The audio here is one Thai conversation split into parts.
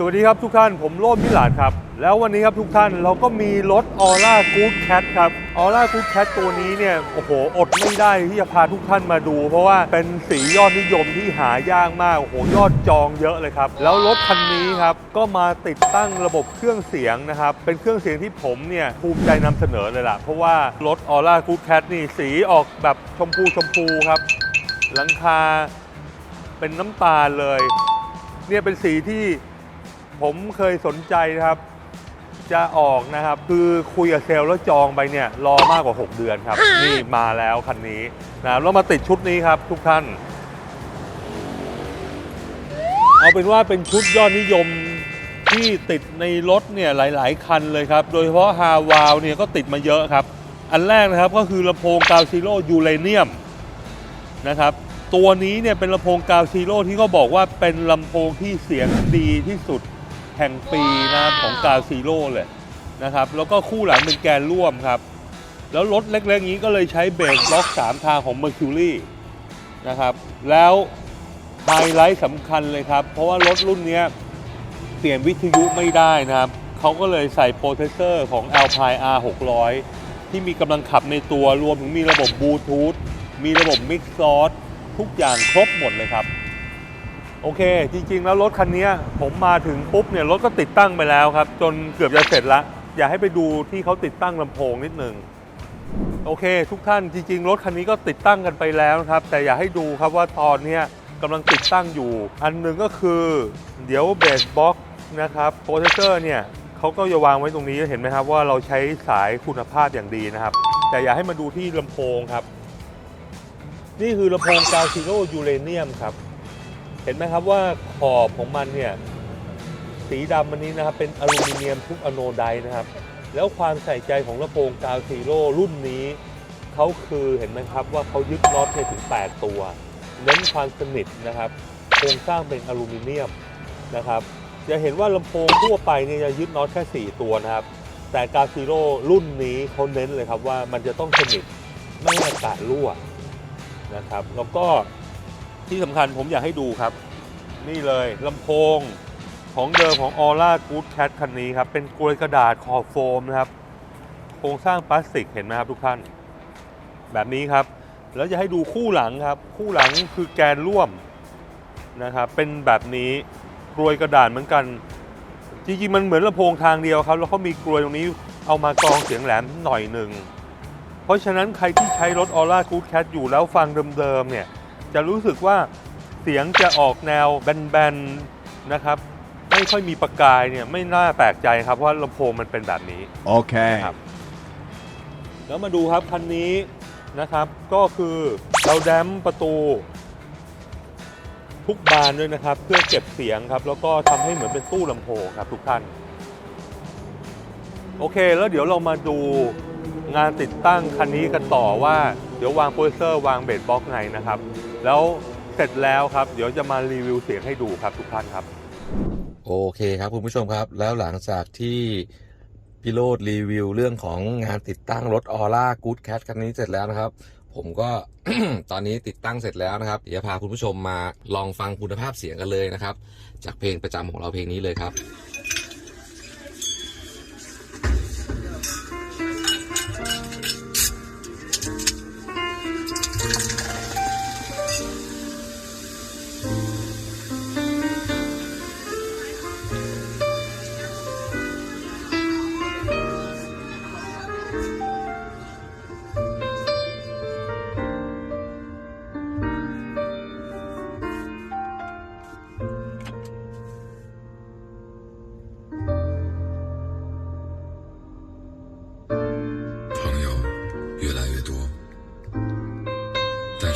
สวัสดีครับทุกท่านผมโรดมิลาดครับ แล้ววันนี้ครับทุกท่านเราก็มีรถออร่ากู๊ดแคทครับออร่ากู๊ดแคทตัวนี้เนี่ยโอ้โหอดไม่ได้ที่จะพาทุกท่านมาดู เพราะว่าเป็นสียอดนิยมที่หายากมากโอ้โหยอดจองเยอะเลยครับ แล้วรถคันนี้ครับก็มาติดตั้งระบบเครื่องเสียงนะครับเป็นเครื่องเสียงที่ผมเนี่ยภูมิใจนำเสนอเลยล่ะเพราะว่ารถออร่ากู๊ดแคทนี่สีออกแบบชมพูชมพูครับหลังคาเป็นน้ำตาลเลยเนี่ยเป็นสีที่ ผมเคยสนใจนะครับ จะออกนะครับ คือคุยกับเซลล์แล้วจองไปเนี่ยรอมากกว่า 6 เดือนครับ นี่มาแล้วคันนี้นะครับแล้วมาติดชุดนี้ครับ ทุกท่าน เอาเป็นว่าเป็นชุดยอดนิยมที่ติดในรถเนี่ยหลาย ๆ คันเลยครับ โดยเฉพาะฮาวาวเนี่ยก็ติดมาเยอะครับ อันแรกนะครับก็คือลำโพงกาวซีโร่ยูเรเนียมนะครับตัวนี้เนี่ยเป็นลำโพงกาวซีโร่ที่เขาบอกว่าเป็นลำโพงที่เสียงดีที่สุด แห่งปีนะครับของกาวซีโร่เลยนะครับ แล้วก็คู่หลังเป็นแกนร่วมครับ แล้วรถเล็กๆนี้ก็เลยใช้เบรกบล็อก 3 ทางของ Mercury นะครับ แล้วไฮไลท์สำคัญเลยครับ เพราะว่ารถรุ่นเนี้ยเปลี่ยนวิทยุไม่ได้นะครับ เขาก็เลยใส่โปรเซสเซอร์ของ Alpine R 600ที่มีกำลังขับในตัวรวมถึงมีระบบบลูทูธมีระบบมิกซ์ซอสทุกอย่างครบหมดเลยครับ โอเค จริง ๆ แล้วรถคันนี้ผมมาถึงปุ๊บเนี่ยรถก็ติดตั้งไปแล้วครับ จนเกือบจะเสร็จละอยากให้ไปดูที่เขาติดตั้งลำโพงนิดหนึ่งโอเค ทุกท่านจริง ๆ รถคันนี้ก็ติดตั้งกันไปแล้วนะครับ แต่อยากให้ดูครับว่าตอนนี้กำลังติดตั้งอยู่ อันหนึ่งก็คือเดี๋ยวเบสบ็อกนะครับโปรเซสเซอร์เนี่ยเขาก็จะวางไว้ตรงนี้เห็นไหมครับว่าเราใช้สายคุณภาพอย่างดีนะครับ แต่อยากให้มาดูที่ลำโพงครับ นี่คือลำโพงกาซิโรยูเรเนียมครับ ห็นไหมครับว่าขอบของมันเนี่ยสีดำอันนี้นะครับเป็นอลูมิเนียมทุกอโนไดนะครับ แล้วความใส่ใจของลำโพงกาวซีโร่รุ่นนี้เขาคือเห็นไหมครับว่าเขายึดน็อตเนี่ยถึง 8 ตัว เน้นความสนิทนะครับโครงสร้างเป็นอลูมิเนียมนะครับ จะเห็นว่าลำโพงทั่วไปเนี่ยจะยึดน็อตแค่ 4 ตัวนะครับ แต่กาซีโร่รุ่นนี้เขาเน้นเลยครับว่ามันจะต้องสนิทไม่ให้อากาศรั่วนะครับ แล้วก็ ที่สำคัญผมอยากให้ดูครับ นี่เลยลำโพงของเดิมของ Aura Good Cat คันนี้ครับ เป็นกลวยกระดาษขอบโฟมนะครับ โครงสร้างพลาสติกเห็นไหมครับทุกท่าน แบบนี้ครับ แล้วจะให้ดูคู่หลังครับ คู่หลังคือแกนร่วมนะครับ เป็นแบบนี้กลวยกระดาษเหมือนกัน จริงๆ มันเหมือนลำโพงทางเดียวครับ แล้วเขามีกลวยตรงนี้เอามากรองเสียงแหลมหน่อยหนึ่ง เพราะฉะนั้นใครที่ใช้รถ Aura Good Cat อยู่แล้วฟังเดิมๆเนี่ย จะรู้สึกว่าเสียงจะออกแนวแบนๆนะครับ ไม่ค่อยมีประกายเนี่ยไม่น่าแปลกใจครับเพราะลำโพงมันเป็นแบบนี้ Okay. ครับ แล้วมาดูครับคันนี้นะครับก็คือเราแดมประตู ทุกบานด้วยนะครับ เพื่อเก็บเสียงครับ แล้วก็ทำให้เหมือนเป็นตู้ลำโพงครับ ทุกท่าน โอเค แล้วเดี๋ยวเรามาดูงานติดตั้งคันนี้กันต่อว่า เดี๋ยววางโปรเซอร์วางเบสบล็อกซ์ไงนะครับ แล้วเสร็จแล้วครับ เดี๋ยวจะมารีวิวเสียงให้ดูครับทุกท่านครับ โอเคครับคุณผู้ชมครับ แล้วหลังจากที่พี่โรดรีวิวเรื่องของงานติดตั้งรถออร่ากู๊ดแคทคันนี้เสร็จแล้วนะครับ ผมก็ตอนนี้ติดตั้งเสร็จแล้วนะครับ เดี๋ยวพาคุณผู้ชมมาลองฟังคุณภาพเสียงกันเลยนะครับ จากเพลงประจำของเราเพลงนี้เลยครับ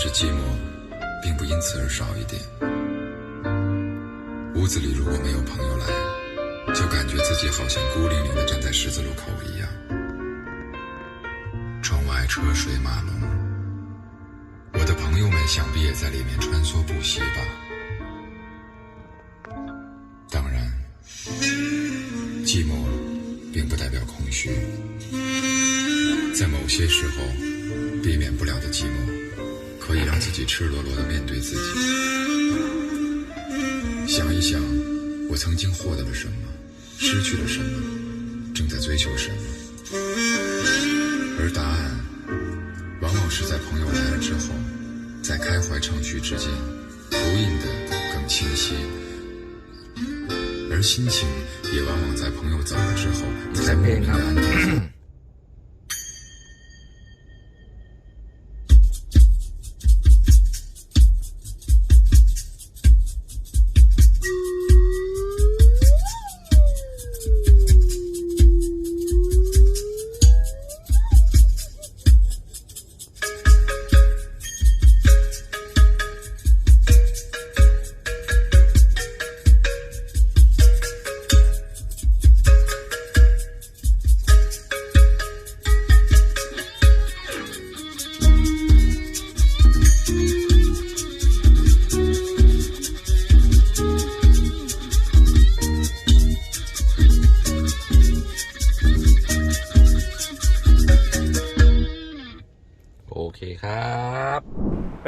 是寂寞并不因此而少一点。屋子里如果没有朋友来，就感觉自己好像孤零零地站在十字路口一样。窗外车水马龙，我的朋友们想必也在里面穿梭不息吧。当然，寂寞并不代表空虚。在某些时候，避免不了的寂寞，可以让自己赤裸裸的面对自己。想一想，我曾经获得了什么，失去了什么，正在追求什么。而答案，往往是在朋友来了之后，在开怀畅叙之间，投影的更清晰。而心情也往往在朋友走了之后，才莫名的安定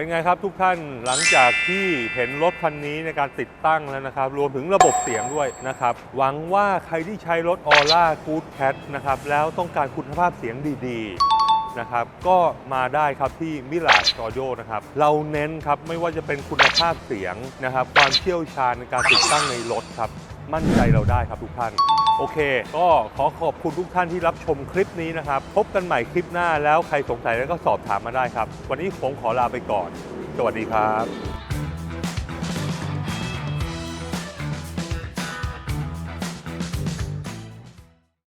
เป็นไงครับทุกท่านหลังจากที่เห็นรถคันนี้ในการติดตั้งแล้วนะครับ รวมถึงระบบเสียงด้วยนะครับ หวังว่าใครที่ใช้รถ Aura Good Cat นะครับ แล้วต้องการคุณภาพเสียงดีๆนะครับก็มาได้ครับที่ Mirage Audio นะครับ เราเน้นครับไม่ว่าจะเป็นคุณภาพเสียงนะครับ ความเชี่ยวชาญในการติดตั้งในรถครับ มั่นใจเราได้ครับทุกท่าน โอเค ก็ขอขอบคุณทุกท่านที่รับชมคลิปนี้นะครับ พบกันใหม่คลิปหน้าแล้วใครสงสัยแล้วก็สอบถามมาได้ครับ วันนี้ผมขอลาไปก่อน สวัสดีครับ